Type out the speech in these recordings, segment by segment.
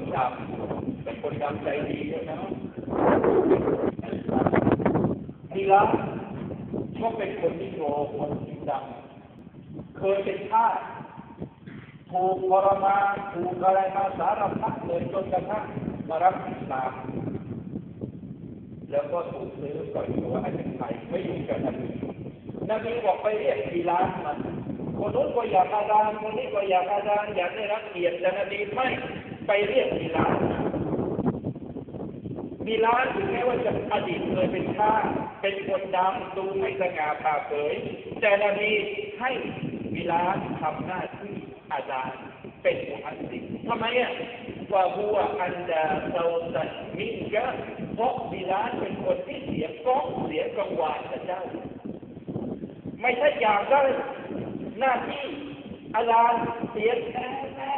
คนดำเป็นคนดำใจดีด้วยนะดีละก็เป็นคนที่โกคนที่ดำเคยเป็นทาสถูกทรมานถูกอะไรมาสารพัดเลยจนกระทั่งมารับอิสลามแล้วก็ถูกซื้อปล่อยตัวให้เป็นไทยไม่ยู่กับนบีนบีบอกไปเรียกบิลาสมัน คนนู้นก็อยากอาจารย์คนนี้ก็อยากอาจารย์อยากได้รับเกียรติแต่นบีไม่ไปเรียกบิลาสบิลาสถึงแม้ว่าจะอดีตเคยเป็นข้าเป็นคนดำดูไม่สง่าผ่าเผยแต่นบีให้บิลาสทำหน้าที่อาจารย์เป็นมุฮัดดิษทำไมอะว่าหัวอันดาเซาตันมิกะเพราะบิลาสเป็นคนที่เสียก้องเสียกังวานกับเจ้า ไม่ใช่อยากได้ หน้าที่อาจารย์เสียงแอ่แอ่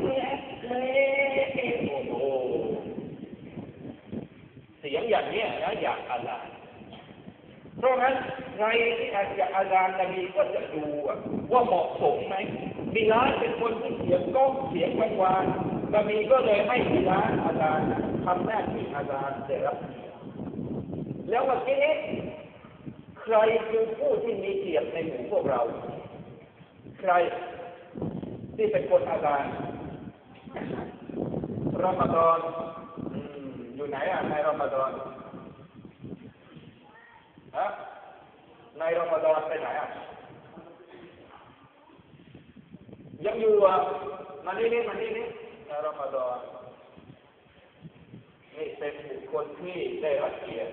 แอ่แอ่โอ้โหเสียงอย่างเนี้ยนะอยากอาจารย์เพราะงั้นใครที่อาจจะอาจารย์นบีก็จะดูว่าเหมาะสมไหมบิลาสเป็นคนที่เสียงก้องเสียงกังวานนบีก็เลยให้บิลาสอาจารย์ทำหน้าที่อาจารย์ได้รับเกียรติแล้ววันนี้ใครคือผู้ที่มีเกียรติในหมู่พวกเรา ใครที่เป็นคนอาจารย์รอมฎอนอยู่ไหนอะในรอมฎอนฮะในรอมฎอนไปไหนอะยังอยู่อะมานี่นี่มานี่นี่ในรอมฎอนนี่เป็นบุคคลที่ได้รับเกียรติ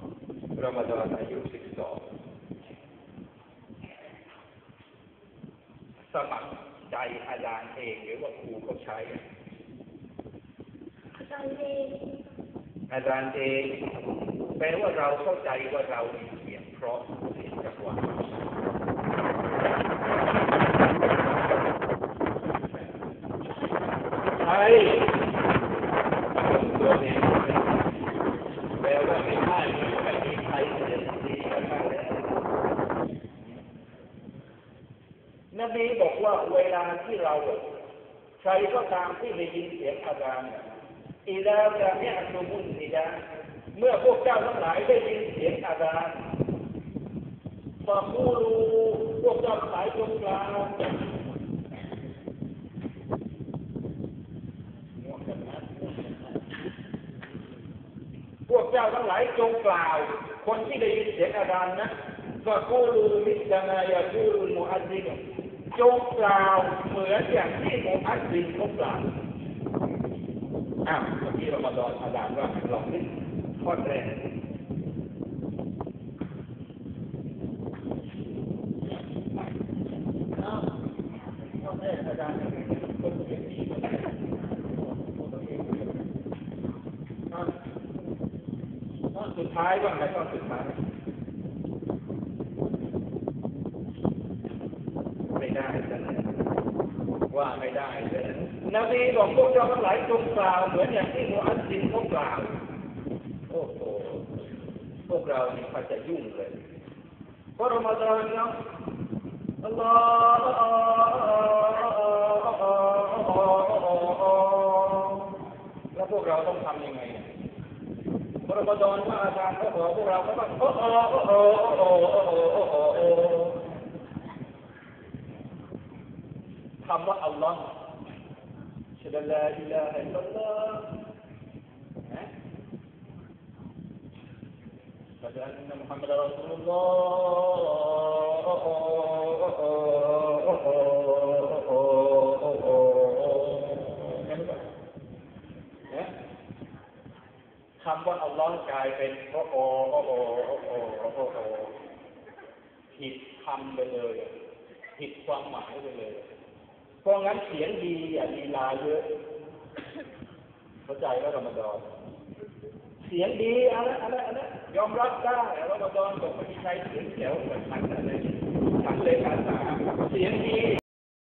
ฎอนอายุสิบสองสมัครใจอาจารย์เองหรือว่าครูเขาใช้ Asante อาจารย์เอง แปลว่าเราเข้าใจว่าเรามีเสียงเพราะเสียงจังหวะใช่ตัวเองแปลว่าไม่ได้ไม่มีใครเสียงดีกันมากแล้ว นบีบอกว่าเวลาที่เราใครก็ตามที่ได้ยินเสียงอาจารย์อิลาจะเนี่ยตุมุนนิดาเมื่อพวกเจ้าทั้งหลายได้ยินเสียงอาจารย์ฟาคูรูพวกเจ้าทั้งหลายจงกล่าวพวกเจ้าทั้งหลายจงกล่าว คนที่ได้ยินเสียงอาจารย์นะ فقولوا مثل ما يقول المؤذن จงกล่าวเหมือนอย่างที่มุฮัมมัดเขากล่าวอ้าวเมื่อกี้เรามาดอนอาดามว่าลองนี่ข้อแรกสุดท้ายว่าไงตอนสุดท้าย ไม่ได้จะว่าไม่ได้เลยนบีบอกพวกเจ้าทั้งหลายจงกล่าวเหมือนอย่างที่มุอัสซินเขากล่าวโอ้โหพวกเรานี่เขาจะยุ่งเลยเพราะรอมฎอนเนาะอัลลอฮ์แล้วพวกเราต้องทำยังไงพอรอมฎอนว่าอาจารย์เขาบอกพวกเราก็ต้องโอ้โอ้โอ้โอ้โอ้โอ้โอ้ คำว่าอัลลอฮ์ชดลาอิลาฮิลลอฮ์นะดลาอิลาฮัลลอฮ์คำว่าอัลลอฮ์กลายเป็นโอ้โอ้โอ้โอ้โอโอผิดคำไปเลยผิดความหมายไปเลย เพราะงั้นเสียงดีอะดีลาเยอะ เข้าใจแล้วรามดอนเสียงดีอะไรอะไรอะไรยอมรับได้แล้วรามดอนบอกไม่มีใครเสียขียวเหมือนทันอะไรฉันเลยภาษาเสียงดี